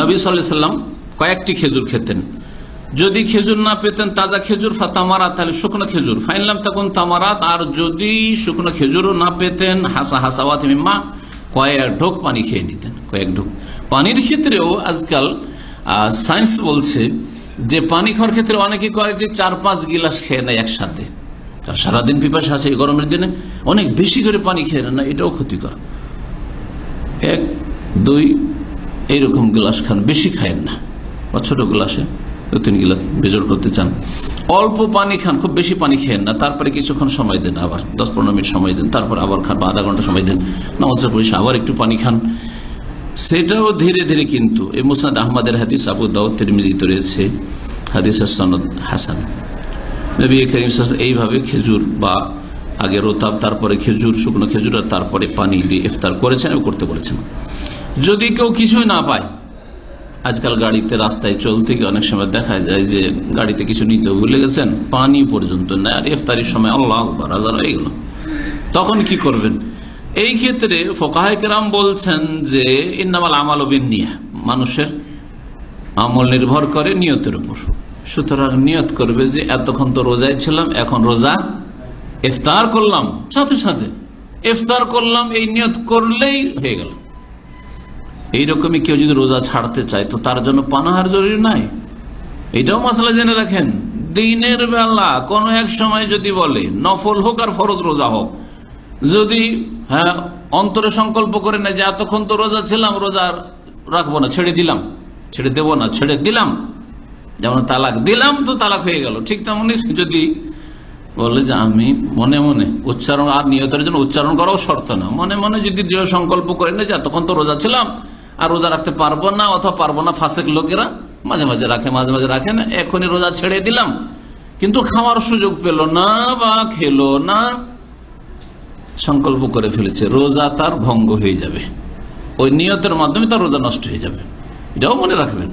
নবী সাল্লাহ সাল্লাম কয়েকটি খেজুর খেতেন। যদি খেজুর না পেতেন, তাজা খেজুর ফাতামারাত তাহলে শুকনো খেজুর। ফাইনলাম তখন তামারাত, আর যদি শুকনো খেজুরও না পেতেন, হাসা হাসাওয়াত মা কয়েক ঢোক পানি খেয়ে নিতেন, কয়েক ঢোক। পানির ক্ষেত্রেও আজকাল সায়েন্স বলছে যে পানি খাওয়ার ক্ষেত্রে অনেকে কয়েকটি চার পাঁচ গিলাস খেয়ে নেয় একসাথে। সারাদিন পিপাস আছে এই গরমের দিনে, অনেক বেশি করে পানি খেয়ে নেয় না, এটাও ক্ষতিকর। এক, দুই এইরকম গ্লাস খান, বেশি খায়েন না। বা ছোট গ্লাসে দু তিন গ্লাস বেজোর করতে চান। অল্প পানি খান, খুব বেশি পানি খেয়েন না। তারপরে কিছুক্ষণ সময় দেন আবার, দশ পনেরো মিনিট সময় দেন। তারপর আবার খান বা আধা ঘণ্টা সময় দেন। নামাজের পরে আবার একটু পানি খান। সেটাও ধীরে ধীরে কিন্তু, এই মুসনাদ আহমদের হাদিস, আবু দাউদ, তিরমিজিত রয়েছে। হাদিস সনদ হাসান। নবী করিম এইভাবে খেজুর বা আগে রোতাব, তারপরে খেজুর, শুকনো খেজুর আর তারপরে পানি দিয়ে ইফতার করেছেন এবং করতে বলেছেন। যদি কেউ কিছুই না পায়, আজকাল গাড়িতে রাস্তায় চলতে গিয়ে অনেক সময় দেখা যায় যে গাড়িতে কিছু নিতে ভুলে গেছেন, পানি পর্যন্ত নেয় আর ইফতারির সময় আল্লাহ হাজার হয়ে গেল। তখন কি করবেন? এই ক্ষেত্রে ফোকাহাম বলছেন যে, ইন্নামাল আমাল নিয়ে মানুষের আমল নির্ভর করে নিয়তের উপর। সুতরাং নিয়ত করবে যে, এতক্ষণ তো রোজায় ছিলাম, এখন রোজা ইফতার করলাম। সাথে সাথে ইফতার করলাম, এই নিয়ত করলেই হয়ে গেল। এইরকমই কেউ যদি রোজা ছাড়তে চায়, তো তার জন্য পানাহার জরুরি নাই। এটাও মশলা জেনে রাখেন, দিনের বেলা কোনো এক সময় যদি বলে, নফল হোক আর ফরজ রোজা হোক, যদি হ্যাঁ অন্তরে সংকল্প করে না যে এতক্ষণ তো রোজা ছিলাম, রোজা রাখব না, ছেড়ে দিলাম, ছেড়ে দেব না, ছেড়ে দিলাম, যেমন তালাক দিলাম তো তালাক হয়ে গেল, ঠিক তেমনই যদি বলে যে আমি মনে মনে উচ্চারণ আর নিয়তের জন্য উচ্চারণ করাও শর্ত না, মনে মনে যদি দৃঢ় সংকল্প করে না যে এতক্ষণ তো রোজা ছিলাম আর রোজা রাখতে পারব না অথবা পারব না, ফাঁসেক লোকেরা মাঝে মাঝে রাখে, মাঝে মাঝে রাখে না, এখনই রোজা ছেড়ে দিলাম। কিন্তু খাওয়ার সুযোগ পেল না বা খেলো না, সংকল্প করে ফেলেছে, রোজা তার ভঙ্গ হয়ে যাবে। ওই নিয়তের মাধ্যমে তার রোজা নষ্ট হয়ে যাবে। এটাও মনে রাখবেন।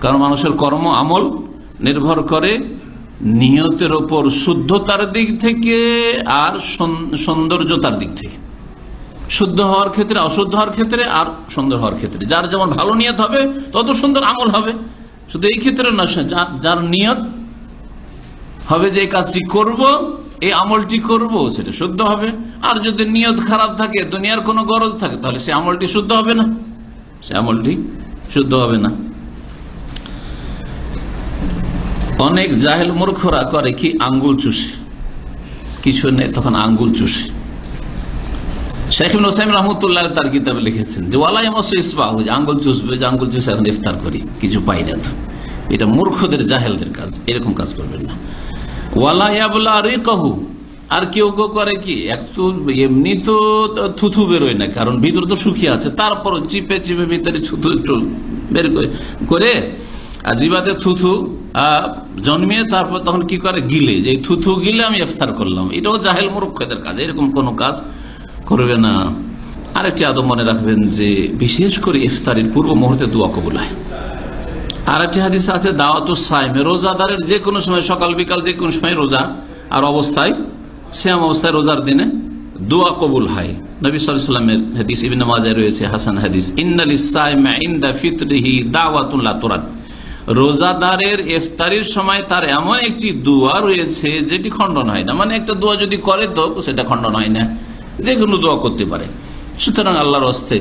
কারণ মানুষের কর্ম, আমল নির্ভর করে নিয়তের ওপর শুদ্ধতার দিক থেকে আর সৌন্দর্যতার দিক থেকে। শুদ্ধ হওয়ার ক্ষেত্রে, অশুদ্ধ হওয়ার ক্ষেত্রে আর সুন্দর হওয়ার ক্ষেত্রে। যার যেমন ভালো নিয়ত হবে, তত সুন্দর আমল হবে। শুধু এই ক্ষেত্রে না যার নিয়ত হবে যে এই কাজটি করব, এই আমলটি করব, সেটা শুদ্ধ হবে। আর যদি নিয়ত খারাপ থাকে, দুনিয়ার কোনো গরজ থাকে, তাহলে সে আমলটি শুদ্ধ হবে না। সে আমলটি শুদ্ধ হবে না। অনেক জাহেল মূর্খরা করে কি? আঙ্গুল চুষে। কিছু নেই, তখন আঙ্গুল চুষে। শেখ রহমতুল্লাহ তার কিতাবে লিখেছেন যে ইসবাহ যে আঙ্গুল চুষবে, যে আঙ্গুল চুষে এখন ইফতার করি, কিছু পাই না তো। এটা মূর্খদের, জাহেলদের কাজ, এরকম কাজ করবেন না। আর কেউ কেউ করে কি একটু এমনি তো থুথু বেরোয় না, কারণ ভিতর তো শুকিয়ে আছে। তারপর চিপে চিপে ভিতরে থুথু একটু বের করে আর জিবাতে থুথু জন্মিয়ে তারপর তখন কি করে? গিলে। যে থুথু গিলে আমি ইফতার করলাম। এটাও জাহেল মূর্খদের কাজ, এরকম কোনো কাজ করবে না। আরেকটি আদম মনে রাখবেন যে, বিশেষ করে ইফতারির পূর্ব মুহূর্তে দোয়া কবুল হয়। আর একটি হাদিস আছে, দাওয়াত সাইমে, রোজাদারের যে কোনো সময়, সকাল, বিকাল যে কোনো সময় রোজা আর অবস্থায় শ্যাম অবস্থায় রোজার দিনে দোয়া কবুল হয়। হাদিস মাজায় রয়েছে, হাসান হাদিস। রোজাদারের ইফতারির সময় তার এমন একটি দোয়া রয়েছে, যেটি খণ্ডন হয় না। মানে একটা দোয়া যদি করে তো, সেটা খণ্ডন হয় না। যে কোনো দোয়া করতে পারে। সুতরাং আল্লাহর অস্তে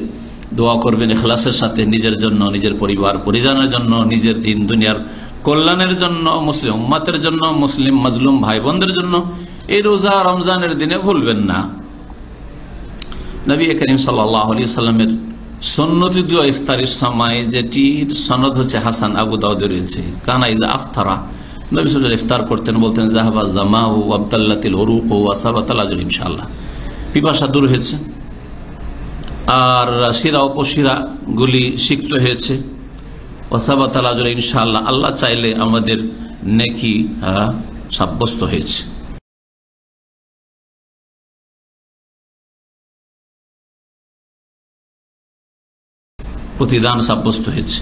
দোয়া করবেন এখলাসের সাথে, নিজের জন্য, নিজের পরিবার, পরিজনের জন্য, নিজের দিন, দুনিয়ার কল্যাণের জন্য, মুসলিম উম্মাতের জন্য, মুসলিম মজলুম ভাই বোনদের জন্য। এই রোজা রমজানের দিনে ভুলবেন না। নবী করিম সাল্লামের সন্নতি দোয়া ইফতারির সময় যেটি সনদ হচ্ছে হাসান আবু দাউদ রয়েছে। কানাইজা আফতারা। নবী সাল ইফতার করতেন, বলতেন জাহাবা জামা ও আবদাল্লাতিল ওরুক ও আসাবাতাল ইনশাল্লাহ পিপাসা দূর হয়েছে। আর শিরা উপশিরা গুলি সিক্ত হয়েছে। ওসাবাত আল্লাহ চাইলে আমাদের নেকি সাব্যস্ত হয়েছে। প্রতিদান সাব্যস্ত হয়েছে।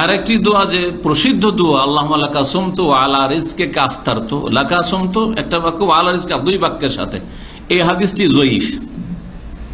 আর একটি দোয়া যে প্রসিদ্ধ দোয়া আল্লাহ লাকাসুম তো আলা রিজকে কাফতার তো লাকাসুম তো একটা বাক্য আলা রিজকে দুই বাক্যের সাথে। এই হাদিসটি জয়ীফ।